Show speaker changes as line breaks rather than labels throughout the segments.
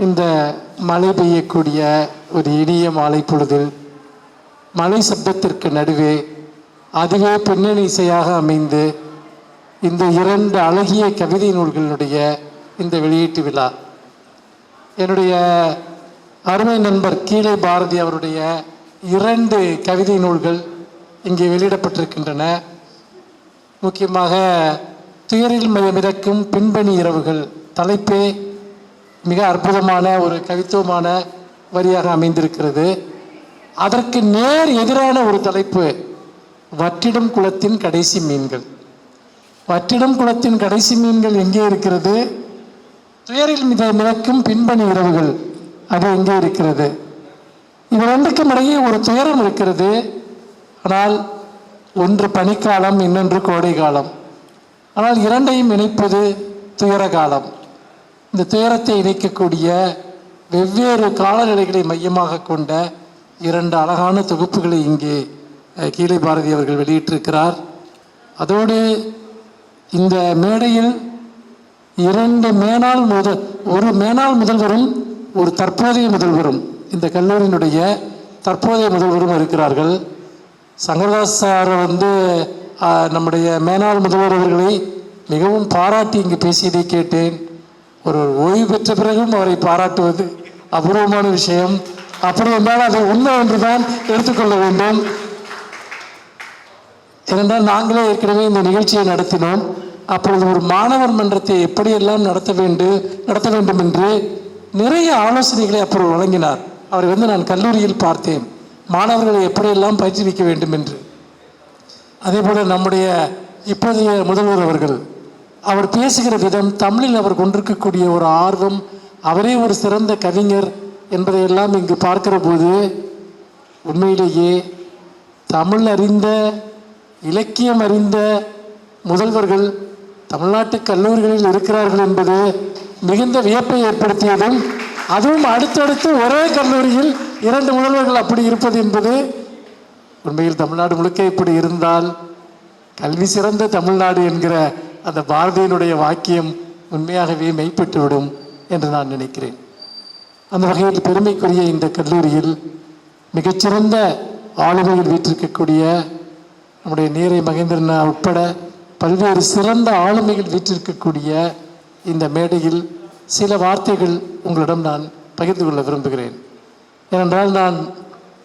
இந்த மழை பெய்யக்கூடிய ஒரு இனிய மாலை பொழுதில் மழை சப்தத்திற்கு நடுவே அதுவே பின்னணி இசையாக அமைந்து இந்த இரண்டு அழகிய கவிதை நூல்களுடைய இந்த வெளியீட்டு விழா. என்னுடைய அருமை நண்பர் கீழே பாரதி அவருடைய இரண்டு கவிதை நூல்கள் இங்கே வெளியிடப்பட்டிருக்கின்றன. முக்கியமாக துயரில் மயமிறக்கும் மிதக்கும் பின்பணி இரவுகள் தலைப்பே மிக அற்புதமான ஒரு கவித்துவமான வரியாக அமைந்திருக்கிறது. அதற்கு நேர் எதிரான ஒரு தலைப்பு வற்றிடம் குளத்தின் கடைசி மீன்கள். வற்றிடம் குளத்தின் கடைசி மீன்கள் எங்கே இருக்கிறது? துயரில் மித மிதக்கும் பின்பணி இரவுகள் அது எங்கே இருக்கிறது? இது ரெண்டுக்கும் இடையே ஒரு துயரம் இருக்கிறது. ஆனால் ஒன்று பனிக்காலம் இன்னொன்று கோடை காலம் ஆனால் இரண்டையும் இணைப்பது துயர காலம் இந்த துயரத்தை இணைக்கக்கூடிய வெவ்வேறு காலநிலைகளை மையமாக கொண்ட இரண்டு அழகான தொகுப்புகளை இங்கே கீழே பாரதி அவர்கள் வெளியிட்டிருக்கிறார். அதோடு இந்த மேடையில் இரண்டு மேனாள் முதல் ஒரு மேனாள் முதல்வரும் ஒரு தற்போதைய முதல்வரும் இந்த கல்லூரியினுடைய தற்போதைய முதல்வரும் இருக்கிறார்கள். சங்கரதாஸ் சார் வந்து நம்முடைய மேனாள் முதல்வர் அவர்களை மிகவும் பாராட்டி இங்கு பேசியதை கேட்டேன். ஒரு ஓய்வு பெற்ற பிறகும் அவரை பாராட்டுவது அபூர்வமான விஷயம். அப்படி என்றால் அதை உண்மை என்றுதான் எடுத்துக்கொள்ள வேண்டும். ஏனென்றால் நாங்களே ஏற்கனவே இந்த நிகழ்ச்சியை நடத்தினோம். அப்பொழுது ஒரு மாணவர் மன்றத்தை எப்படியெல்லாம் நடத்த வேண்டும் நடத்த வேண்டும் என்று நிறைய ஆலோசனைகளை அப்பொழுது வழங்கினார். அவரை வந்து நான் கல்லூரியில் பார்த்தேன். மாணவர்களை எப்படியெல்லாம் பயிற்றுவிக்க வேண்டும் என்று அதே போல நம்முடைய இப்போதைய முதல்வர் அவர்கள் அவர் பேசுகிற விதம் தமிழில் அவர் கொண்டிருக்கக்கூடிய ஒரு ஆர்வம் அவரே ஒரு சிறந்த கவிஞர் என்பதையெல்லாம் இங்கு பார்க்கிற போது உண்மையிலேயே தமிழ் அறிந்த இலக்கியம் அறிந்த முதல்வர்கள் தமிழ்நாட்டு கல்லூரிகளில் இருக்கிறார்கள் என்பது மிகுந்த வியப்பை ஏற்படுத்தியதும் அதுவும் அடுத்தடுத்து ஒரே கல்லூரியில் இரண்டு முதல்வர்கள் அப்படி இருப்பது என்பது உண்மையில் தமிழ்நாடு முழுக்க இப்படி இருந்தால் கல்வி சிறந்த தமிழ்நாடு என்கிற அந்த பாரதியினுடைய வாக்கியம் உண்மையாகவே மெய்ப்பட்டுவிடும் என்று நான் நினைக்கிறேன். அந்த வகையில் பெருமைக்குரிய இந்த கல்லூரியில் மிகச்சிறந்த ஆளுமையில் வீற்றிருக்கக்கூடிய நம்முடைய நீரை மகேந்திரன் உட்பட பல்வேறு சிறந்த ஆளுமைகள் வீற்றிருக்கக்கூடிய இந்த மேடையில் சில வார்த்தைகள் உங்களிடம் நான் பகிர்ந்து கொள்ள விரும்புகிறேன். ஏனென்றால் நான்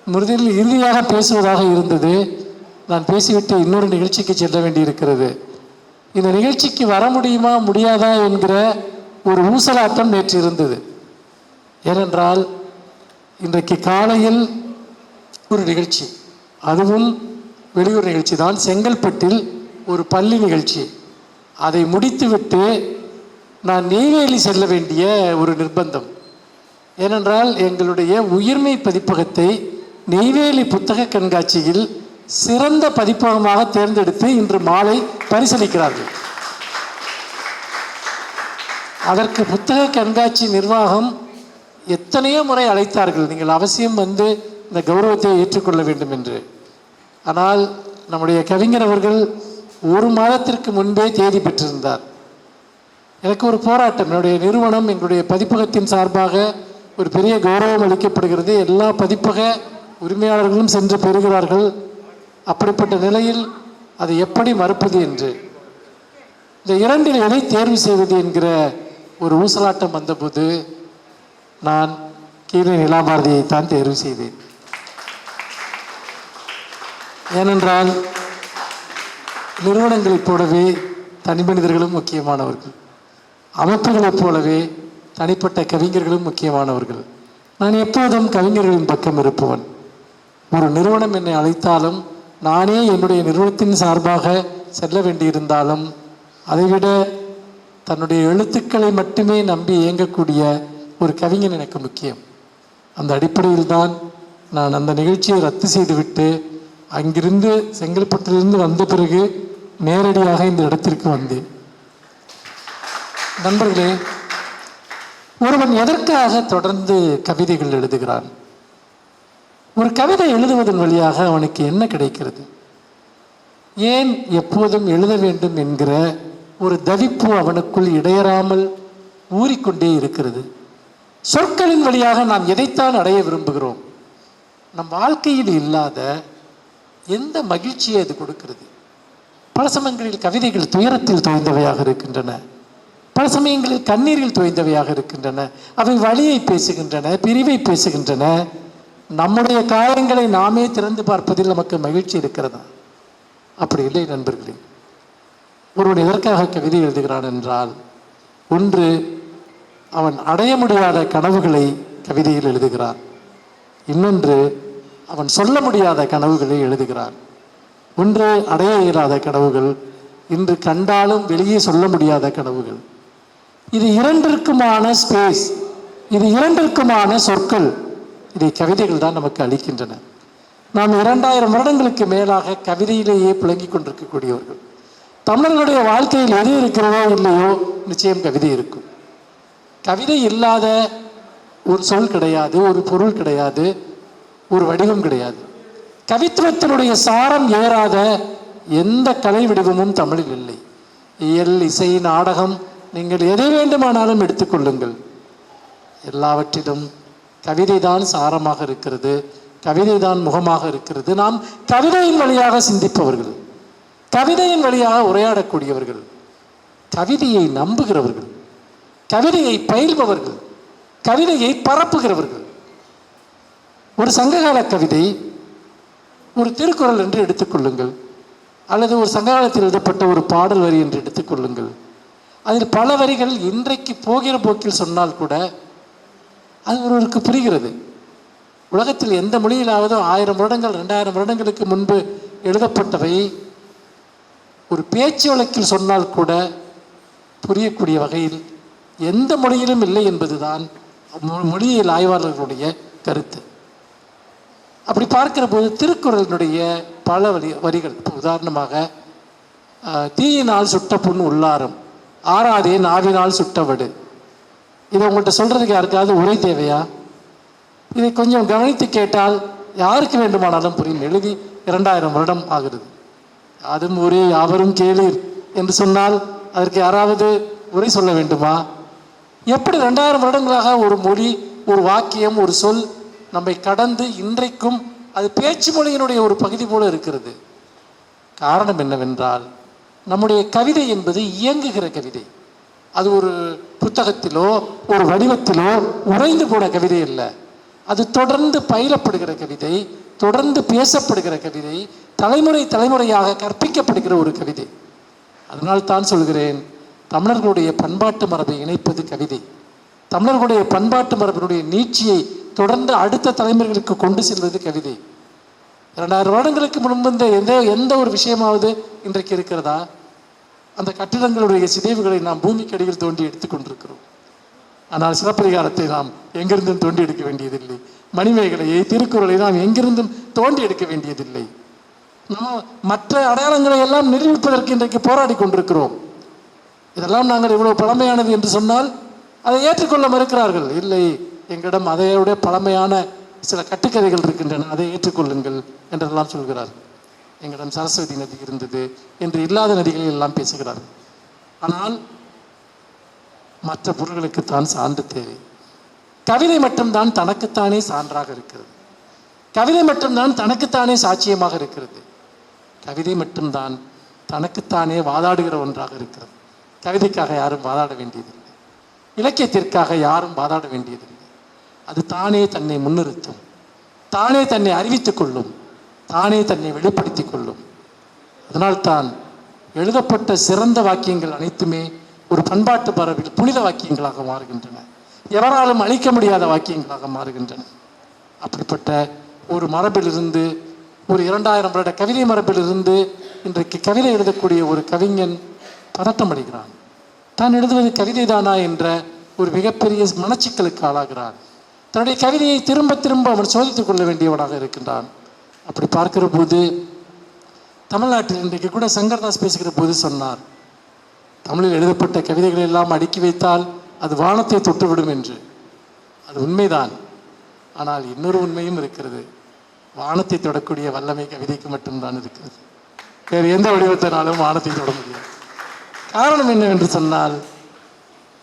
முதலில் இறுதியாக பேசுவதாக இருந்தது நான் பேசிவிட்டு இன்னொரு நிகழ்ச்சிக்கு செல்ல வேண்டியிருக்கிறது. இந்த நிகழ்ச்சிக்கு வர முடியுமா முடியாதா என்கிற ஒரு ஊசலாட்டம் நேற்று இருந்தது. ஏனென்றால் இன்றைக்கு காலையில் ஒரு நிகழ்ச்சி. அதுவும் வெளியூர் நிகழ்ச்சி தான். செங்கல்பட்டில் ஒரு பள்ளி நிகழ்ச்சி. அதை முடித்துவிட்டு நான் நெய்வேலி செல்ல வேண்டிய ஒரு நிர்பந்தம். ஏனென்றால் எங்களுடைய உயிர்மை பதிப்பகத்தை நெய்வேலி புத்தக கண்காட்சியில் சிறந்த பதிப்பகமாக தேர்ந்தெடுத்து இன்று மாலை பரிசீலிக்கிறார்கள். அதற்கு புத்தக கண்காட்சி நிர்வாகம் எத்தனையோ முறை அழைத்தார்கள். நீங்கள் அவசியம் வந்து இந்த கௌரவத்தை ஏற்றுக்கொள்ள வேண்டும் என்று. ஆனால் நம்முடைய கவிஞர் அவர்கள் ஒரு மாதத்திற்கு முன்பே தேதி பெற்றிருந்தார். எனக்கு ஒரு போராட்டம் என்னுடைய நிறுவனம் எங்களுடைய பதிப்பகத்தின் சார்பாக ஒரு பெரிய கௌரவம் அளிக்கப்படுகிறது. எல்லா பதிப்பக உரிமையாளர்களும் சென்று பெறுகிறார்கள். அப்படிப்பட்ட நிலையில் அதை எப்படி மறுப்பது என்று. இந்த இரண்டில் எதை தேர்வு செய்வது என்கிற ஒரு ஊசலாட்டம் வந்தபோது நான் கீழே நிலாபாரதியை தான் தேர்வு செய்தேன். ஏனென்றால் நிறுவனங்களைப் போலவே தனிமனிதர்களும் முக்கியமானவர்கள். அமைப்புகளைப் போலவே தனிப்பட்ட கவிஞர்களும் முக்கியமானவர்கள். நான் எப்போதும் கவிஞர்களின் பக்கம் இருப்பவன். ஒரு நிறுவனம் என்னை அழைத்தாலும் நானே என்னுடைய நிறுவனத்தின் சார்பாக செல்ல வேண்டியிருந்தாலும் அதைவிட தன்னுடைய எழுத்துக்களை மட்டுமே நம்பி இயங்கக்கூடிய ஒரு கவிஞன் எனக்கு முக்கியம். அந்த அடிப்படையில் தான் நான் அந்த நிகழ்ச்சியை ரத்து செய்துவிட்டு அங்கிருந்து செங்கல்பட்டிலிருந்து வந்த பிறகு நேரடியாக இந்த இடத்திற்கு வந்தேன். நண்பர்களே ஒருவன் எதற்காக தொடர்ந்து கவிதைகள் எழுதுகிறான்? ஒரு கவிதை எழுதுவதன் வழியாக அவனுக்கு என்ன கிடைக்கிறது? ஏன் எப்போதும் எழுத வேண்டும் என்கிற ஒரு தவிப்பு அவனுக்குள் இடையறாமல் ஊறிக்கொண்டே இருக்கிறது? சொற்களின் வழியாக நாம் எதைத்தான் அடைய விரும்புகிறோம்? நம் வாழ்க்கையில் இல்லாத எந்த மகிழ்ச்சியை அது கொடுக்கிறது? பல சமயங்களில் கவிதைகள் துயரத்தில் தோய்ந்தவையாக இருக்கின்றன. பல சமயங்களில் கண்ணீரில் தோய்ந்தவையாக இருக்கின்றன. அவை வழியை பேசுகின்றன பிரிவை பேசுகின்றன. நம்முடைய காயங்களை நாமே திறந்து பார்ப்பதில் நமக்கு மகிழ்ச்சி இருக்கிறதா? அப்படி இல்லை நண்பர்களே. ஒருவன் எதற்காக கவிதை எழுதுகிறான் என்றால் ஒன்று அவன் அடைய முடியாத கனவுகளை கவிதையில் எழுதுகிறான். இன்னொன்று அவன் சொல்ல முடியாத கனவுகளை எழுதுகிறான். ஒன்று அடைய இயலாத கனவுகள் இன்று கண்டாலும் வெளியே சொல்ல முடியாத கனவுகள். இது இரண்டிற்குமான ஸ்பேஸ் இது இரண்டிற்குமான சொற்கள். இதை கவிதைகள் தான் நமக்கு அளிக்கின்றன. நாம் இரண்டாயிரம் வருடங்களுக்கு மேலாக கவிதையிலேயே புழங்கி கொண்டிருக்கக்கூடியவர்கள். தமிழர்களுடைய வாழ்க்கையில் எது இருக்கிறதோ இல்லையோ நிச்சயம் கவிதை இருக்கும். கவிதை இல்லாத ஒரு சொல் கிடையாது ஒரு பொருள் கிடையாது ஒரு வடிவம் கிடையாது. கவித்துவத்தினுடைய சாரம் ஏறாத எந்த கலை வடிவமும் தமிழில் இல்லை. இயல் இசை நாடகம் நீங்கள் எதை வேண்டுமானாலும் எடுத்துக்கொள்ளுங்கள் எல்லாவற்றிலும் கவிதை தான் சாரமாக இருக்கிறது கவிதை தான் முகமாக இருக்கிறது. நாம் கவிதையின் வழியாக சிந்திப்பவர்கள் கவிதையின் வழியாக உரையாடக்கூடியவர்கள் கவிதையை நம்புகிறவர்கள் கவிதையை பயில்பவர்கள் கவிதையை பரப்புகிறவர்கள். ஒரு சங்ககால கவிதை ஒரு திருக்குறள் என்று எடுத்துக்கொள்ளுங்கள் அல்லது ஒரு சங்ககாலத்தில் எழுதப்பட்ட ஒரு பாடல் வரி என்று எடுத்துக்கொள்ளுங்கள் அதில் பல வரிகள் இன்றைக்கு போகிற போக்கில் சொன்னால் கூட அது ஒருவருக்கு புரிகிறது. உலகத்தில் எந்த மொழியிலாவது ஆயிரம் வருடங்கள் ரெண்டாயிரம் வருடங்களுக்கு முன்பு எழுதப்பட்டவை ஒரு பேச்சு வழக்கில் சொன்னால் கூட புரியக்கூடிய வகையில் எந்த மொழியிலும் இல்லை என்பதுதான் மொழியியல் ஆய்வாளர்களுடைய கருத்து. அப்படி பார்க்கிற போது திருக்குறளினுடைய பல வரி வரிகள் உதாரணமாக தீயினால் சுட்ட புண் உள்ளாரம் ஆறாதே நாவினால் சுட்டவடு இதை உங்கள்கிட்ட சொல்றதுக்கு யாருக்காவது உரை தேவையா? இதை கொஞ்சம் கவனித்து கேட்டால் யாருக்கு வேண்டுமானாலும் புரியும். எழுதி இரண்டாயிரம் வருடம் ஆகிறது அதுவும் ஒரே யாவரும் கேளீர் என்று சொன்னால் அதற்கு யாராவது உரை சொல்ல வேண்டுமா? எப்படி ரெண்டாயிரம் வருடங்களாக ஒரு மொழி ஒரு வாக்கியம் ஒரு சொல் நம்மை கடந்து இன்றைக்கும் அது பேச்சு மொழியினுடைய ஒரு பகுதி போல இருக்கிறது. காரணம் என்னவென்றால் நம்முடைய கவிதை என்பது இயங்குகிற கவிதை. அது ஒரு புத்தகத்திலோ ஒரு வடிவத்திலோ உறைந்து போன கவிதை இல்லை அது தொடர்ந்து பயிலப்படுகிற கவிதை தொடர்ந்து பேசப்படுகிற கவிதை தலைமுறை தலைமுறையாக கற்பிக்கப்படுகிற ஒரு கவிதை. அதனால் தான் சொல்கிறேன் தமிழர்களுடைய பண்பாட்டு மரபை இணைப்பது கவிதை. தமிழர்களுடைய பண்பாட்டு மரபினுடைய நீட்சியை தொடர்ந்து அடுத்த தலைமுறைகளுக்கு கொண்டு செல்வது கவிதை. இரண்டாயிரம் வருடங்களுக்கு முன்பு இந்த எந்த எந்த ஒரு விஷயமாவது இன்றைக்கு இருக்கிறதா? அந்த கட்டிடங்களுடைய சிதைவுகளை நாம் பூமிக்கு அடியில் தோண்டி எடுத்துக் கொண்டிருக்கிறோம். ஆனால் சிலப்பதிகாரத்தை நாம் எங்கிருந்தும் தோண்டி எடுக்க வேண்டியதில்லை. மணிமேகலையை திருக்குறளை நாம் எங்கிருந்தும் தோண்டி எடுக்க வேண்டியதில்லை. நம்ம மற்ற அடையாளங்களை எல்லாம் நிரூபிப்பதற்கு இன்றைக்கு போராடி கொண்டிருக்கிறோம். இதெல்லாம் நாங்கள் இவ்வளவு பழமையானது என்று சொன்னால் அதை ஏற்றுக்கொள்ள மறுக்கிறார்கள். இல்லை எங்களிடம் அதையோட பழமையான சில கட்டுக்கதைகள் இருக்கின்றன. அதை ஏற்றுக்கொள்ளுங்கள் என்றெல்லாம் சொல்கிறார்கள். எங்களிடம் சரஸ்வதி நதி இருந்தது என்று இல்லாத நதிகளில் எல்லாம் பேசுகிறார்கள் ஆனால் மற்ற பொருள்களுக்குத்தான் சான்று தேவை. கவிதை மட்டும்தான் தனக்குத்தானே சான்றாக இருக்கிறது. கவிதை மட்டும்தான் தனக்குத்தானே சாட்சியமாக இருக்கிறது. கவிதை மட்டும்தான் தனக்குத்தானே வாதாடுகிற ஒன்றாக இருக்கிறது. கவிதைக்காக யாரும் வாதாட வேண்டியதில்லை. இலக்கியத்திற்காக யாரும் வாதாட வேண்டியதில்லை. அது தானே தன்னை முன்னிறுத்தும். தானே தன்னை அறிவித்துக் கொள்ளும். தானே தன்னை வெளிப்படுத்திக் கொள்ளும். அதனால்தான் எழுதப்பட்ட சிறந்த வாக்கியங்கள் அனைத்துமே ஒரு பண்பாட்டு பரவில் புனித வாக்கியங்களாக மாறுகின்றன. எவராலும் அழிக்க முடியாத வாக்கியங்களாக மாறுகின்றன. அப்படிப்பட்ட ஒரு மரபிலிருந்து ஒரு இரண்டாயிரம் வருட கவிதை மரபிலிருந்து இன்றைக்கு கவிதை எழுதக்கூடிய ஒரு கவிஞன் பதட்டம் அடைகிறான் தான் எழுதுவது கவிதை தானா என்ற ஒரு மிகப்பெரிய மனச்சிக்கலுக்கு ஆளாகிறான். தன்னுடைய கவிதையை திரும்ப திரும்ப அவன் சோதித்துக் கொள்ள வேண்டியவனாக இருக்கின்றான். அப்படி பார்க்கிற போது தமிழ்நாட்டில் இன்றைக்கு கூட சங்கர்தாஸ் பேசுகிற போது சொன்னார் தமிழில் எழுதப்பட்ட கவிதைகளை எல்லாம் அடுக்கி வைத்தால் அது வானத்தை தொட்டுவிடும் என்று. அது உண்மைதான். ஆனால் இன்னொரு உண்மையும் இருக்கிறது. வானத்தை தொடக்கூடிய வல்லமை கவிதைக்கு மட்டும்தான் இருக்கிறது. வேறு எந்த வடிவத்தினாலும் வானத்தை தொட முடியாது. காரணம் என்னவென்று சொன்னால்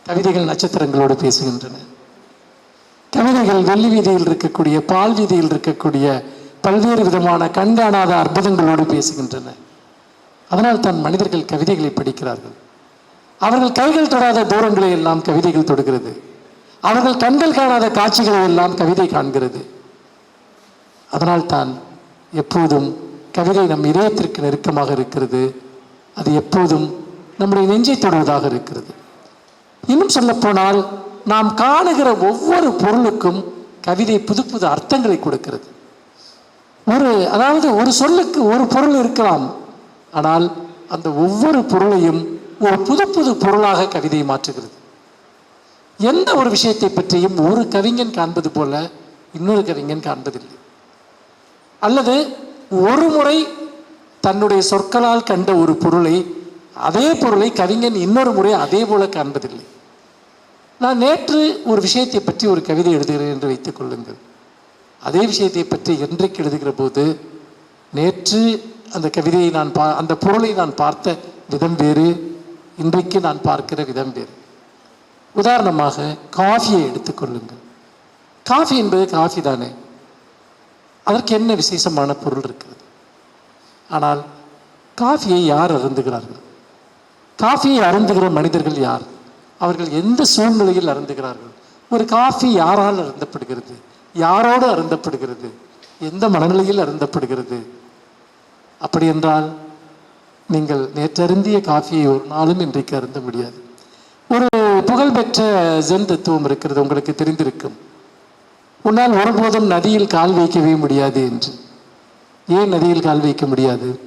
கவிதைகள் நட்சத்திரங்களோடு பேசுகின்றன. கவிதைகள் வெள்ளி வீதியில் இருக்கக்கூடிய பால் வீதியில் இருக்கக்கூடிய பல்வேறு விதமான கண்காணாத அற்புதங்களோடு பேசுகின்றன. அதனால் தான் மனிதர்கள் கவிதைகளை படிக்கிறார்கள். அவர்கள் கைகள் தொடாத தூரங்களை எல்லாம் கவிதைகள் தொடுகிறது. அவர்கள் கண்கள் காணாத காட்சிகளை எல்லாம் கவிதை காண்கிறது. அதனால் தான் எப்போதும் கவிதை நம் இதயத்திற்கு நெருக்கமாக இருக்கிறது. அது எப்போதும் நம்முடைய நெஞ்சை தொடுவதாக இருக்கிறது. இன்னும் சொல்லப்போனால் நாம் காணுகிற ஒவ்வொரு பொருளுக்கும் கவிதை புது புது அர்த்தங்களை கொடுக்கிறது. ஒரு அதாவது ஒரு சொல்லுக்கு ஒரு பொருள் இருக்கலாம். ஆனால் அந்த ஒவ்வொரு பொருளையும் ஒரு புது புது பொருளாக கவிதையை மாற்றுகிறது. எந்த ஒரு விஷயத்தை பற்றியும் ஒரு கவிஞன் காண்பது போல இன்னொரு கவிஞன் காண்பதில்லை. அல்லது ஒரு முறை தன்னுடைய சொற்களால் கண்ட ஒரு பொருளை அதே பொருளை கவிஞன் இன்னொரு முறை அதே போல காண்பதில்லை. நான் நேற்று ஒரு விஷயத்தை பற்றி ஒரு கவிதை எழுதுகிறேன் என்று வைத்துக் கொள்ளுங்கள். அதே விஷயத்தை பற்றி என்றைக்கு எழுதுகிற போது நேற்று அந்த கவிதையை நான் பா அந்த பொருளை நான் பார்த்த விதம் வேறு இன்றைக்கு நான் பார்க்கிற விதம் வேறு. உதாரணமாக காஃபியை எடுத்துக்கொள்ளுங்கள் காஃபி என்பது காஃபி தானே. அதற்கு என்ன விசேஷமான பொருள் இருக்கிறது? ஆனால் காஃபியை யார் அருந்துகிறார்கள்? காஃபியை அருந்துகிற மனிதர்கள் யார்? அவர்கள் எந்த சூழ்நிலையில் அருந்துகிறார்கள்? ஒரு காஃபி யாரால் அருந்தப்படுகிறது? யாரோடு அருந்தப்படுகிறது? எந்த மனநிலையில் அருந்தப்படுகிறது? அப்படி என்றால் நீங்கள் நேற்றருந்திய காஃபியை ஒரு நாளும் இன்றைக்கு அருந்த முடியாது. ஒரு புகழ்பெற்ற ஜென் தத்துவம் இருக்கிறது உங்களுக்கு தெரிந்திருக்கும். உன்னால் ஒருபோதும் நதியில் கால் வைக்கவே முடியாது என்று. ஏன் நதியில் கால் வைக்க முடியாது?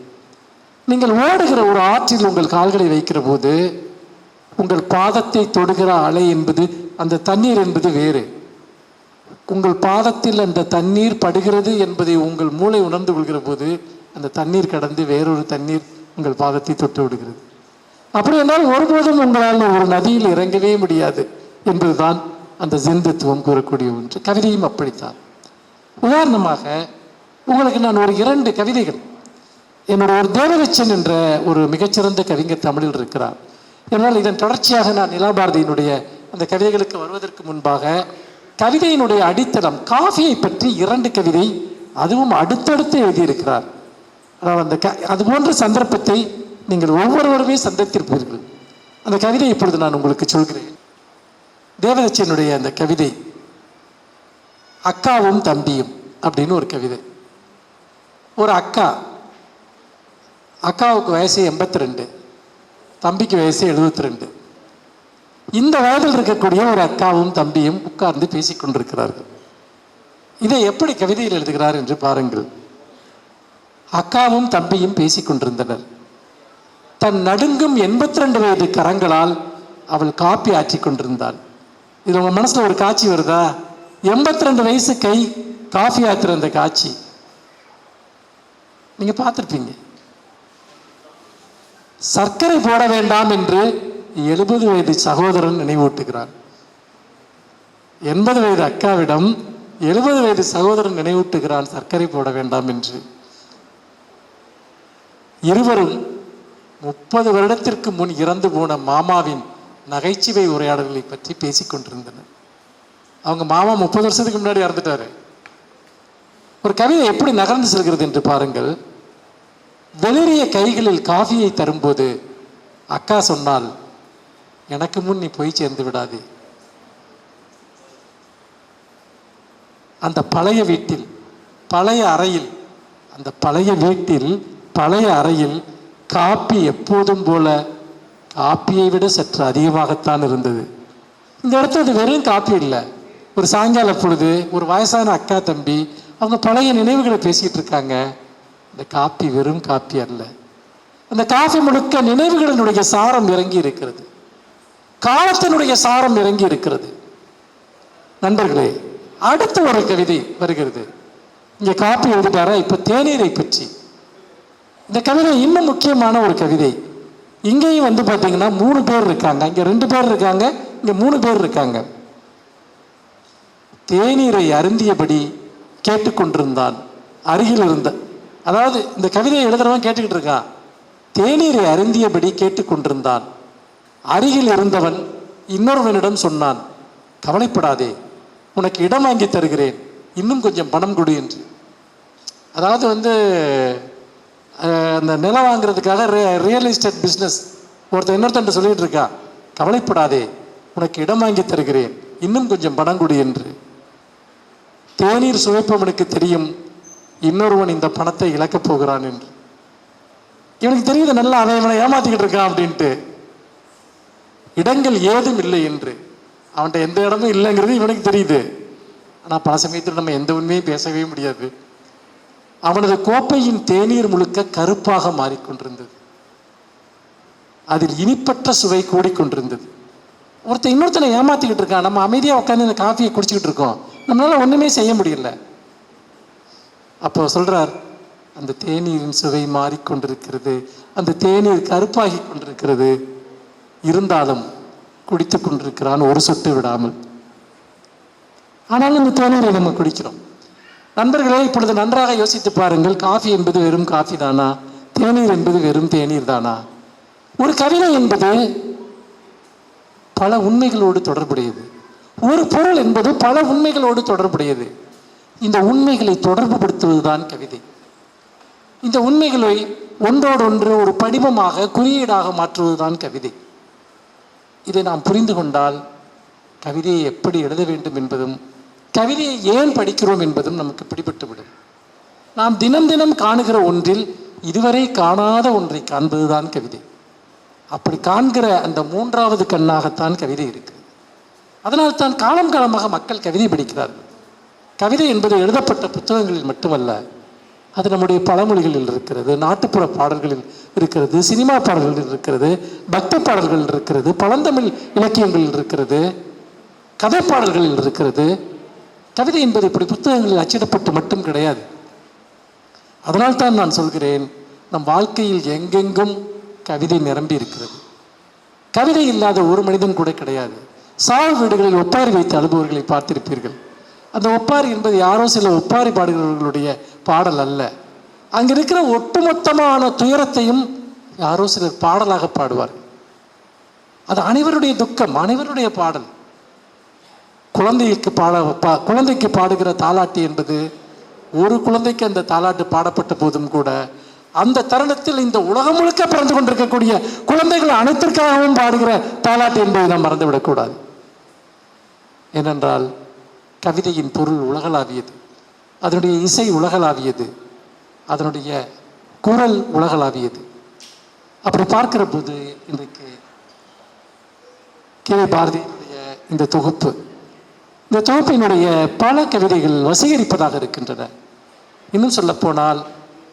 நீங்கள் ஓடுகிற ஒரு ஆற்றில் உங்கள் கால்களை வைக்கிற போது உங்கள் பாதத்தை தொடுகிற அலை என்பது அந்த தண்ணீர் என்பது வேறு. உங்கள் பாதத்தில் அந்த தண்ணீர் படுகிறது என்பதை உங்கள் மூளை உணர்ந்து கொள்கிற போது அந்த தண்ணீர் கடந்து வேறொரு தண்ணீர் உங்கள் பாதத்தை தொட்டு விடுகிறது. அப்படி என்றால் ஒருபோதும் உங்களால் ஒரு நதியில் இறங்கவே முடியாது என்பதுதான் அந்த ஜென்தத்துவம் கூறக்கூடிய ஒன்று. கவிதையும் அப்படித்தான். உதாரணமாக உங்களுக்கு நான் ஒரு இரண்டு கவிதைகள். என்னோட ஒரு தேவதச்சன் என்ற ஒரு மிகச்சிறந்த கவிஞர் தமிழில் இருக்கிறார். என்னால் இதன் தொடர்ச்சியாக நான் நிலாபாரதியினுடைய அந்த கவிதைகளுக்கு வருவதற்கு முன்பாக கவிதையினுடைய அடித்தளம் காஃபியை பற்றி இரண்டு கவிதை அதுவும் அடுத்தடுத்து எழுதியிருக்கிறார். அதாவது அந்த க அது போன்ற சந்தர்ப்பத்தை நீங்கள் ஒவ்வொருவருமே சந்தித்திருப்பீர்கள். அந்த கவிதை இப்பொழுது நான் உங்களுக்கு சொல்கிறேன். தேவதச்சனுடைய அந்த கவிதை அக்காவும் தம்பியும் அப்படின்னு ஒரு கவிதை. ஒரு அக்கா அக்காவுக்கு வயசு எண்பத்தி ரெண்டு தம்பிக்கு வயசு எழுபத்தி ரெண்டு. இந்த வயதில் இருக்கக்கூடிய ஒரு அக்காவும் தம்பியும் உட்கார்ந்து பேசிக் கொண்டிருக்கிறார்கள். இதை எப்படி கவிதையில் எழுதுகிறார் என்று பாருங்கள். அக்காவும் தம்பியும் பேசிக் கொண்டிருந்தனர். தன் நடுங்கும் எண்பத்தி ரெண்டு வயது கரங்களால் அவள் காப்பி ஆற்றிக் கொண்டிருந்தாள். இது உங்க மனசுல ஒரு காட்சி வருதா? எண்பத்தி ரெண்டு வயசு கை காஃபி ஆற்றுற அந்த காட்சி. நீங்க பார்த்துருப்பீங்க. சர்க்கரை போட வேண்டாம் என்று எழுபது வயது சகோதரன் நினைவூட்டுகிறான் எண்பது வயது அக்காவிடம் எழுபது வயது சகோதரன் நினைவூட்டுகிறான் சர்க்கரை போட வேண்டாம் என்று. இருவரும் முப்பது வருடத்திற்கு முன் இறந்து போன மாமாவின் நகைச்சுவை உரையாடல்களை பற்றி பேசிக்கொண்டிருந்தனர் அவங்க மாமா முப்பது வருஷத்துக்கு முன்னாடி இறந்துட்டாரு. ஒரு கவிதை எப்படி நகர்ந்து செல்கிறது என்று பாருங்கள். வெளிரிய கைகளில் காஃபியை தரும்போது அக்கா சொன்னால் எனக்கு முன் நீ போய் சேர்ந்து விடாதே. அந்த பழைய வீட்டில் பழைய அறையில் அந்த பழைய வீட்டில் பழைய அறையில் காப்பி எப்போதும் போல காப்பியை விட சற்று அதிகமாகத்தான் இருந்தது. இந்த இடத்துல அது வெறும் காப்பி இல்லை. ஒரு சாயங்கால பொழுது ஒரு வயசான அக்கா தம்பி அவங்க பழைய நினைவுகளை பேசிகிட்டு இருக்காங்க. இந்த காப்பி வெறும் காப்பி அல்ல. அந்த காஃபி முழுக்க நினைவுகளினுடைய சாரம் இறங்கி இருக்கிறது. காலத்தினுடைய சாரம் இறங்கி இருக்கிறது. நண்பர்களே அடுத்த ஒரு கவிதை வருகிறது. இங்கே காப்பி எழுதிட்டாரா? இப்போ தேநீரை பற்றி. இந்த கவிதை இன்னும் முக்கியமான ஒரு கவிதை. இங்கேயும் வந்து பார்த்தீங்கன்னா மூணு பேர் இருக்காங்க. இங்கே ரெண்டு பேர் இருக்காங்க. இங்கே மூணு பேர் இருக்காங்க. தேநீரை அருந்தியபடி கேட்டுக்கொண்டிருந்தான். அருகில் இருந்த அதாவது இந்த கவிதையை எழுதுறவன் கேட்டுக்கிட்டு இருக்கான் தேநீரை அருந்தியபடி கேட்டுக்கொண்டிருந்தான். அருகில் இருந்தவன் இன்னொருவனிடம் சொன்னான் கவலைப்படாதே உனக்கு இடம் வாங்கி தருகிறேன். இன்னும் கொஞ்சம் பணம் கொடு என்று. அதாவது வந்து அந்த நிலம் வாங்குறதுக்காக ரியல் எஸ்டேட் பிஸ்னஸ் ஒருத்தன் இன்னொருத்தன் சொல்லிட்டு இருக்கா கவலைப்படாதே உனக்கு இடம் வாங்கி தருகிறேன். இன்னும் கொஞ்சம் பணம் கொடு என்று. தேநீர் சுவைப்பவனுக்கு தெரியும் இன்னொருவன் இந்த பணத்தை இழக்கப் போகிறான் என்று. இவனுக்கு தெரியுது நல்லா அதை இவனை ஏமாத்திக்கிட்டு இருக்கான் அப்படின்ட்டு. இடங்கள் ஏதும் இல்லை என்று. அவன்கிட்ட எந்த இடமும் இல்லைங்கிறது இவனுக்கு தெரியுது. ஆனால் பல சமயத்தில் நம்ம எந்த உண்மையும் பேசவே முடியாது. அவனது கோப்பையின் தேநீர் முழுக்க கருப்பாக மாறிக்கொண்டிருந்தது. அதில் இனிப்பற்ற சுவை கூடிக்கொண்டிருந்தது. ஒருத்தன் இன்னொருத்தனை ஏமாத்திக்கிட்டு இருக்கான். நம்ம அமைதியாக உட்காந்து இந்த காஃபியை குடிச்சிக்கிட்டு இருக்கோம். நம்மளால் ஒன்றுமே செய்ய முடியல. அப்போ சொல்கிறார் அந்த தேநீரின் சுவை மாறிக்கொண்டிருக்கிறது. அந்த தேநீர் கருப்பாகி கொண்டிருக்கிறது. இருந்தாலும் குடித்து கொண்டிருக்கிறான் ஒரு சொட்டு விடாமல். ஆனாலும் இந்த தேநீரை நம்ம குடிக்கிறோம். நண்பர்களே இப்பொழுது நன்றாக யோசித்து பாருங்கள் காஃபி என்பது வெறும் காஃபி தானா? தேநீர் என்பது வெறும் தேநீர் தானா? ஒரு கவிதை என்பது பல உண்மைகளோடு தொடர்புடையது. ஒரு பொருள் என்பது பல உண்மைகளோடு தொடர்புடையது. இந்த உண்மைகளை தொடர்புபடுத்துவதுதான் கவிதை. இந்த உண்மைகளை ஒன்றோடொன்று ஒரு படிமமாக குறியீடாக மாற்றுவதுதான் கவிதை. இதை நாம் புரிந்து கொண்டால் கவிதையை எப்படி எழுத வேண்டும் என்பதும் கவிதையை ஏன் படிக்கிறோம் என்பதும் நமக்கு பிடிபட்டுவிடும். நாம் தினம் தினம் காணுகிற ஒன்றில் இதுவரை காணாத ஒன்றை காண்பதுதான் கவிதை. அப்படி காண்கிற அந்த மூன்றாவது கண்ணாகத்தான் கவிதை இருக்கு அதனால் தான் காலம் காலமாக மக்கள் கவிதை படிக்கிறார்கள். கவிதை என்பது எழுதப்பட்ட புத்தகங்களில் மட்டுமல்ல அது நம்முடைய பழமொழிகளில் இருக்கிறது நாட்டுப்புற பாடல்களில் இருக்கிறது சினிமா பாடல்களில் இருக்கிறது பக்தி பாடல்களில் இருக்கிறது பழந்தமிழ் இலக்கியங்களில் இருக்கிறது கதை பாடல்களில் இருக்கிறது. கவிதை என்பது இப்படி புத்தகங்களில் அச்சிடப்பட்டு மட்டும் கிடையாது. அதனால் தான் நான் சொல்கிறேன் நம் வாழ்க்கையில் எங்கெங்கும் கவிதை நிரம்பி இருக்கிறது. கவிதை இல்லாத ஒரு மனிதன் கூட கிடையாது. சாவு வீடுகளில் ஒப்பாரி வைத்து அழுபவர்களை பார்த்திருப்பீர்கள். அந்த ஒப்பாரி என்பது யாரோ சில ஒப்பாரி பாடுகிறவர்களுடைய பாடல் அல்ல. அங்க இருக்கிற ஒட்டுமொத்தமான துயரத்தையும் யாரோ சிலர் பாடலாக பாடுவார். அது அனைவருடைய துக்கம் அனைவருடைய பாடல். குழந்தைக்கு பாட பா- குழந்தைக்கு பாடுகிற தாலாட்டு என்பது ஒரு குழந்தைக்கு அந்த தாலாட்டு பாடப்பட்ட போதும் கூட அந்த தருணத்தில் இந்த உலகம் முழுக்க பிறந்து கொண்டிருக்கக்கூடிய குழந்தைகள் அனைத்திற்காகவும் பாடுகிற தாலாட்டு என்பதை நாம் மறந்துவிடக்கூடாது. ஏனென்றால் கவிதையின் பொருள் உலகளாவியது. அதனுடைய இசை உலகளாவியது. அதனுடைய குரல் உலகளாவியது. அப்படி பார்க்கிற போது இன்றைக்கு கே. பாரதியினுடைய இந்த தொகுப்பு இந்த தொகுப்பினுடைய பல கவிதைகள் வசீகரிப்பதாக இருக்கின்றன. இன்னும் சொல்லப்போனால்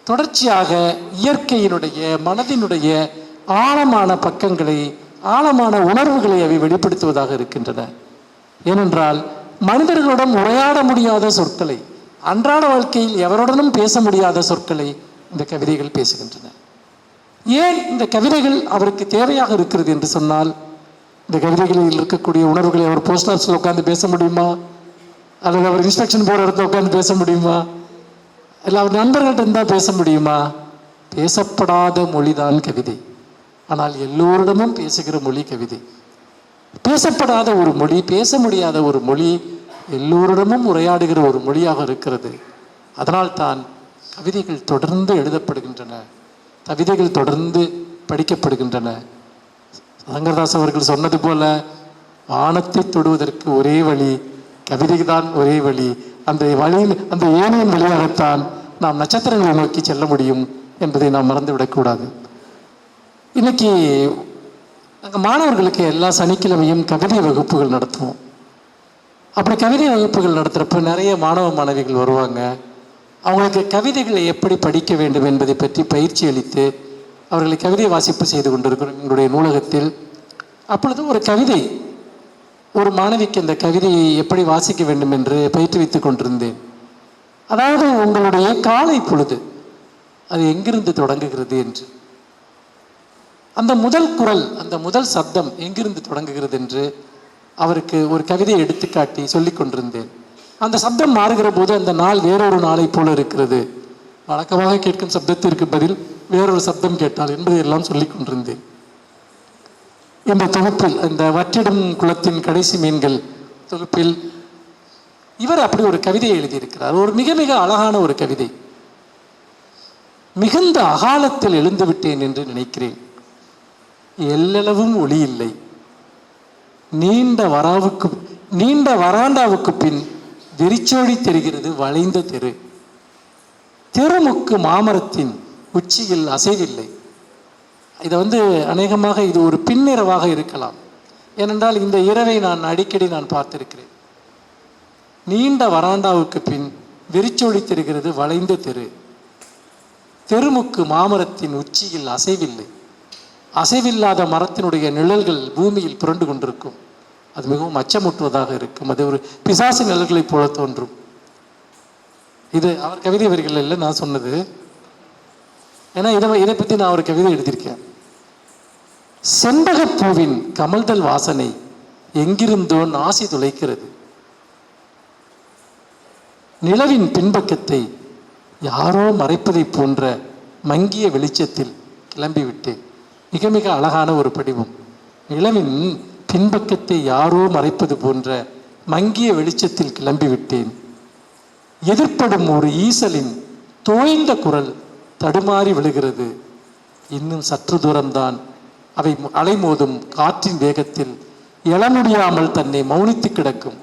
தொடர்ச்சியாக இயற்கையினுடைய மனதினுடைய ஆழமான பக்கங்களை ஆழமான உணர்வுகளை அவை வெளிப்படுத்துவதாக இருக்கின்றன. ஏனென்றால் மனிதர்களுடன் உரையாட முடியாத சொற்களை அன்றாட வாழ்க்கையில் எவருடனும் பேச முடியாத சொற்களை இந்த கவிதைகள் பேசுகின்றன. ஏன் இந்த கவிதைகள் அவருக்கு தேவையாக இருக்கிறது என்று சொன்னால் இந்த கவிதைகளில் இருக்கக்கூடிய உணர்வுகளை அவர் போஸ்ட் ஆஃபீஸில் உட்காந்து பேச முடியுமா? அல்லது அவர் இன்ஸ்ட்ரக்ஷன் போகிற இடத்துல உட்காந்து பேச முடியுமா? இல்லை அவர் நண்பர்கள்ட்ட இருந்தால் பேச முடியுமா? பேசப்படாத மொழிதான் கவிதை. ஆனால் எல்லோரிடமும் பேசுகிற மொழி கவிதை. பேசப்படாத ஒரு மொழி பேச முடியாத ஒரு மொழி எல்லோரிடமும் உரையாடுகிற ஒரு மொழியாக இருக்கிறது. அதனால்தான் கவிதைகள் தொடர்ந்து எழுதப்படுகின்றன. கவிதைகள் தொடர்ந்து படிக்கப்படுகின்றன. சங்கரதாஸ் அவர்கள் சொன்னது போல வானத்தை தொடுவதற்கு ஒரே வழி கவிதைக்கு தான் ஒரே வழி அந்த வழியில் அந்த ஏனையின் வழியாகத்தான் நாம் நட்சத்திரங்களை நோக்கி செல்ல முடியும் என்பதை நாம் மறந்துவிடக்கூடாது இன்னைக்கு நாங்கள் மாணவர்களுக்கு எல்லா சனிக்கிழமையும் கவிதை வகுப்புகள் நடத்துவோம். அப்படி கவிதை வகுப்புகள் நடத்துகிறப்ப நிறைய மாணவ மாணவிகள் வருவாங்க. அவங்களுக்கு கவிதைகளை எப்படி படிக்க வேண்டும் என்பதை பற்றி பயிற்சி அளித்து அவர்களை கவிதை வாசிப்பு செய்து கொண்டிருக்கிறோம் எங்களுடைய நூலகத்தில். அப்பொழுது ஒரு கவிதை ஒரு மாணவிக்கு அந்த கவிதையை எப்படி வாசிக்க வேண்டும் என்று பயிற்றுவித்துக் கொண்டிருந்தேன். அதாவது உங்களுடைய காலை பொழுது அது எங்கிருந்து தொடங்குகிறது என்று. அந்த முதல் குரல் அந்த முதல் சப்தம் எங்கிருந்து தொடங்குகிறது என்று அவருக்கு ஒரு கவிதையை எடுத்துக்காட்டி சொல்லி கொண்டிருந்தேன். அந்த சப்தம் மாறுகிற போது அந்த நாள் வேறொரு நாளை போல இருக்கிறது. வழக்கமாக கேட்கும் சப்தத்திற்கு பதில் வேறொரு சப்தம் கேட்டால் என்பதை எல்லாம் சொல்லிக் கொண்டிருந்தேன். இந்த தொகுப்பில் இந்த வற்றிடும் குளத்தின் கடைசி மீன்கள் தொகுப்பில் இவர் அப்படி ஒரு கவிதையை எழுதியிருக்கிறார். ஒரு மிக மிக அழகான ஒரு கவிதை. மிகுந்த அகாலத்தில் எழுந்து விட்டேன் என்று நினைக்கிறேன். எல்லளவும் ஒளி இல்லை. நீண்ட வராவுக்கு நீண்ட வராண்டாவுக்கு பின் வெறிச்சோடி தெரிகிறது வளைந்த தெரு. தெருமுக்கு மாமரத்தின் உச்சியில் அசைவில்லை. இதை வந்து அநேகமாக இது ஒரு பின்னிரவாக இருக்கலாம். ஏனென்றால் இந்த இரவை நான் அடிக்கடி நான் பார்த்திருக்கிறேன். நீண்ட வராண்டாவுக்கு பின் வெறிச்சோடி தெரிகிறது வளைந்த தெரு. தெருமுக்கு மாமரத்தின் உச்சியில் அசைவில்லை. அசைவில்லாத மரத்தினுடைய நிழல்கள் பூமியில் புரண்டு கொண்டிருக்கும். அது மிகவும் அச்சமூட்டுவதாக இருக்கும். அது ஒரு பிசாசு நிழல்களைப் போல தோன்றும். இது அவர் கவிதை வரிகள் இல்லை நான் சொன்னது. ஏன்னா இதை இதை பற்றி நான் ஒரு கவிதை எழுதியிருக்கேன். செண்பகப்பூவின் கமல்தல் வாசனை எங்கிருந்தோ நாசி துளைக்கிறது. நிலவின் பின்பக்கத்தை யாரோ மறைப்பதைப் போன்ற மங்கிய வெளிச்சத்தில் கிளம்பிவிட்டேன். மிக மிக அழகான ஒரு படிவம். நிலவின் பின்பக்கத்தை யாரோ மறைப்பது போன்ற மங்கிய வெளிச்சத்தில் கிளம்பிவிட்டேன். எதிர்ப்படும் ஒரு ஈசலின் தோய்ந்த குரல் தடுமாறி விழுகிறது. இன்னும் சற்று தூரம்தான் அவை அலைமோதும் காற்றின் வேகத்தில் எழ முடியாமல் தன்னை மௌனித்து கிடக்கும்.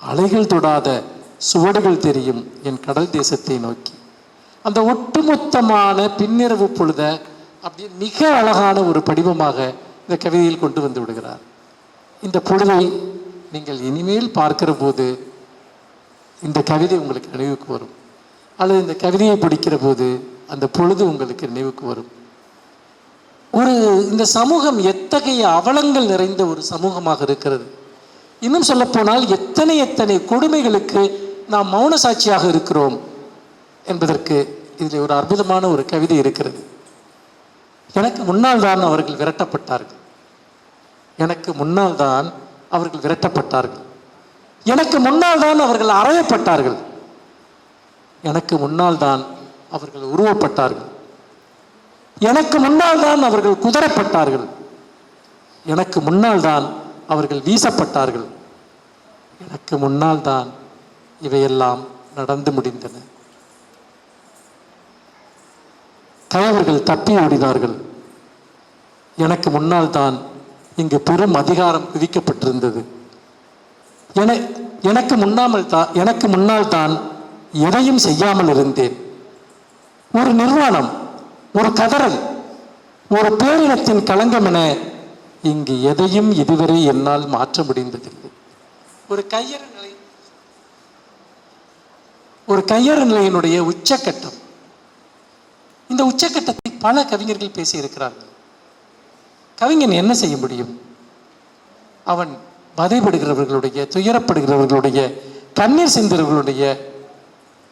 அலைகள் தொடாத சுவடுகள் தெரியும் என் கடல் தேசத்தை நோக்கி. அந்த ஒட்டுமொத்தமான பின்னிரவு பொழுத அப்படியே மிக அழகான ஒரு படிவமாக இந்த கவிதையில் கொண்டு வந்து விடுகிறார். இந்த பொழுதை நீங்கள் இனிமேல் பார்க்கிற போது இந்த கவிதை உங்களுக்கு நினைவுக்கு வரும். அல்லது இந்த கவிதையை படிக்கிற போது அந்த பொழுது உங்களுக்கு நினைவுக்கு வரும். ஒரு இந்த சமூகம் எத்தகைய அவலங்கள் நிறைந்த ஒரு சமூகமாக இருக்கிறது? இன்னும் சொல்லப்போனால் எத்தனை எத்தனை கொடுமைகளுக்கு நாம் மௌன சாட்சியாக இருக்கிறோம் என்பதற்கு இதில் ஒரு அற்புதமான ஒரு கவிதை இருக்கிறது. எனக்கு முன்னால் தான் அவர்கள் விரட்டப்பட்டார்கள். எனக்கு முன்னால் தான் அவர்கள் விரட்டப்பட்டார்கள். எனக்கு முன்னால் தான் அவர்கள் அறையப்பட்டார்கள். எனக்கு முன்னால் தான் அவர்கள் உருவப்பட்டார்கள். எனக்கு முன்னால் தான் அவர்கள் குதரப்பட்டார்கள். எனக்கு முன்னால் தான் அவர்கள் வீசப்பட்டார்கள். எனக்கு முன்னால் தான் இவையெல்லாம் நடந்து முடிந்தன. தலைவர்கள் தப்பி ஓடினார்கள். எனக்கு முன்னால் தான் இங்கு பெரும் அதிகாரம் விதிக்கப்பட்டிருந்தது. என எனக்கு முன்னாமல் தான் எனக்கு முன்னால் தான் எதையும் செய்யாமல் இருந்தேன். ஒரு நிர்வாணம் ஒரு கதறல் ஒரு பேரினத்தின் களங்கம் என இங்கு எதையும் இதுவரை என்னால் மாற்ற முடிந்ததில்லை. ஒரு கையறு நிலை ஒரு கையறு நிலையினுடைய உச்சக்கட்டம் இந்த உச்சக்கட்டத்தை பல கவிஞர்கள் பேசியிருக்கிறார்கள். கவிஞன் என்ன செய்ய முடியும்? அவன் வதைப்படுகிறவர்களுடைய துயரப்படுகிறவர்களுடைய கண்ணீர் சிந்தவர்களுடைய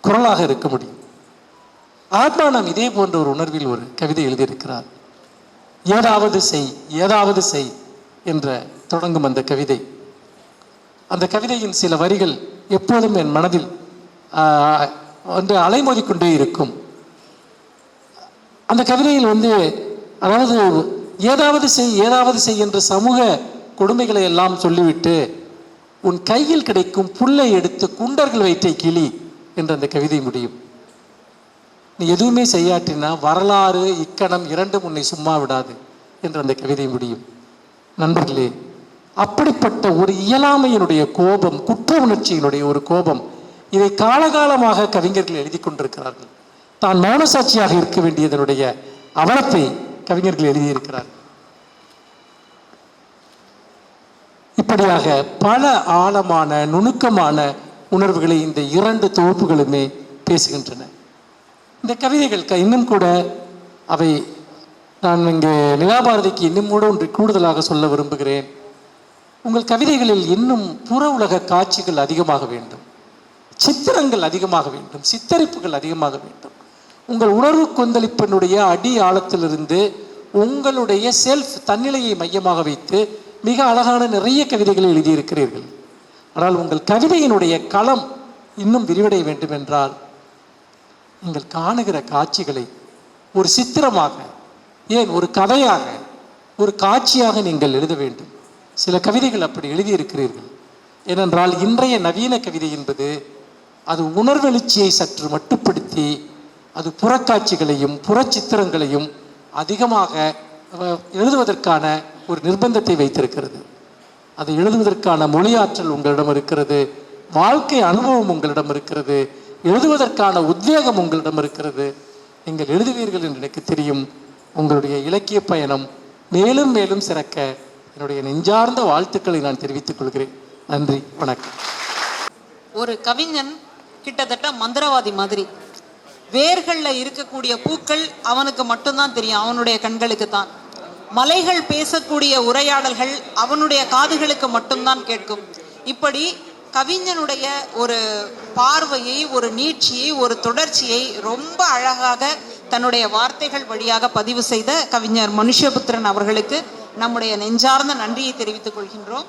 குரலாக இருக்க முடியும். ஆத்மா நாம் இதே போன்ற ஒரு உணர்வில் ஒரு கவிதை எழுதியிருக்கிறார். ஏதாவது செய் ஏதாவது செய் என்ற தொடங்கும் அந்த கவிதை. அந்த கவிதையின் சில வரிகள் எப்போதும் என் மனதில் ஆஹ், வந்து அலைமோதிக்கொண்டே இருக்கும். அந்த கவிதையில் வந்து அதாவது ஏதாவது செய் ஏதாவது செய் என்ற சமூக கொடுமைகளை எல்லாம் சொல்லிவிட்டு உன் கையில் கிடைக்கும் புல்லை எடுத்து குண்டர்கள் வைத்தே கிளி என்ற அந்த கவிதை முடியும். நீ எதுவுமே செய்யாட்டினா வரலாறு இக்கணம் இரண்டும் உன்னை சும்மா விடாது என்ற அந்த கவிதை முடியும். நண்பர்களே அப்படிப்பட்ட ஒரு இயலாமையினுடைய கோபம் குற்ற உணர்ச்சியினுடைய ஒரு கோபம் இதை காலகாலமாக கவிஞர்கள் எழுதி கொண்டிருக்கிறார்கள். தான் மௌனசாட்சியாக இருக்க வேண்டியதனுடைய அவலத்தை கவிஞர்கள் எழுதியிருக்கிறார். இப்படியாக பல ஆழமான நுணுக்கமான உணர்வுகளை இந்த இரண்டு தொகுப்புகளுமே பேசுகின்றன. இந்த கவிதைகள் க- இன்னும் கூட அவை நான் இங்கே நிலாபாரதிக்கு இன்னும் கூட ஒன்று கூடுதலாக சொல்ல விரும்புகிறேன். உங்கள் கவிதைகளில் இன்னும் புற உலக காட்சிகள் அதிகமாக வேண்டும். சித்திரங்கள் அதிகமாக வேண்டும். சித்தரிப்புகள் அதிகமாக வேண்டும். உங்கள் உணர்வு கொந்தளிப்பினுடைய அடி ஆழத்திலிருந்து உங்களுடைய செல்ஃப் தன்னிலையை மையமாக வைத்து மிக அழகான நிறைய கவிதைகளை எழுதியிருக்கிறீர்கள். ஆனால் உங்கள் கவிதையினுடைய களம் இன்னும் விரிவடைய வேண்டும் என்றால் நீங்கள் காணுகிற காட்சிகளை ஒரு சித்திரமாக ஏன் ஒரு கதையாக ஒரு காட்சியாக நீங்கள் எழுத வேண்டும். சில கவிதைகள் அப்படி எழுதியிருக்கிறீர்கள். ஏனென்றால் இன்றைய நவீன கவிதை என்பது அது உணர்வெழுச்சியை சற்று மட்டுப்படுத்தி அது புறக்காட்சிகளையும் புறச்சித்திரங்களையும் அதிகமாக எழுதுவதற்கான ஒரு நிர்பந்தத்தை வைத்திருக்கிறது. அதை எழுதுவதற்கான மொழியாற்றல் உங்களிடம் இருக்கிறது வாழ்க்கை அனுபவம் உங்களிடம் இருக்கிறது எழுதுவதற்கான உத்வேகம் உங்களிடம் இருக்கிறது. நீங்கள் எழுதுவீர்கள் என்று எனக்கு தெரியும். உங்களுடைய இலக்கிய பயணம் மேலும் மேலும் சிறக்க என்னுடைய நெஞ்சார்ந்த வாழ்த்துக்களை நான் தெரிவித்துக் கொள்கிறேன். நன்றி வணக்கம்.
ஒரு கவிஞன் கிட்டத்தட்ட மந்திரவாதி மாதிரி. வேர்கள்ல இருக்கக்கூடிய பூக்கள் அவனுக்கு மட்டும்தான் தெரியும் அவனுடைய கண்களுக்கு தான். மலைகள் பேசக்கூடிய உரையாடல்கள் அவனுடைய காதுகளுக்கு மட்டும்தான் கேட்கும். இப்படி கவிஞனுடைய ஒரு பார்வையை ஒரு நீட்சியை ஒரு தொடர்ச்சியை ரொம்ப அழகாக தன்னுடைய வார்த்தைகள் வழியாக பதிவு செய்த கவிஞர் மனுஷபுத்திரன் அவர்களுக்கு நம்முடைய நெஞ்சார்ந்த நன்றியை தெரிவித்துக் கொள்கின்றோம்.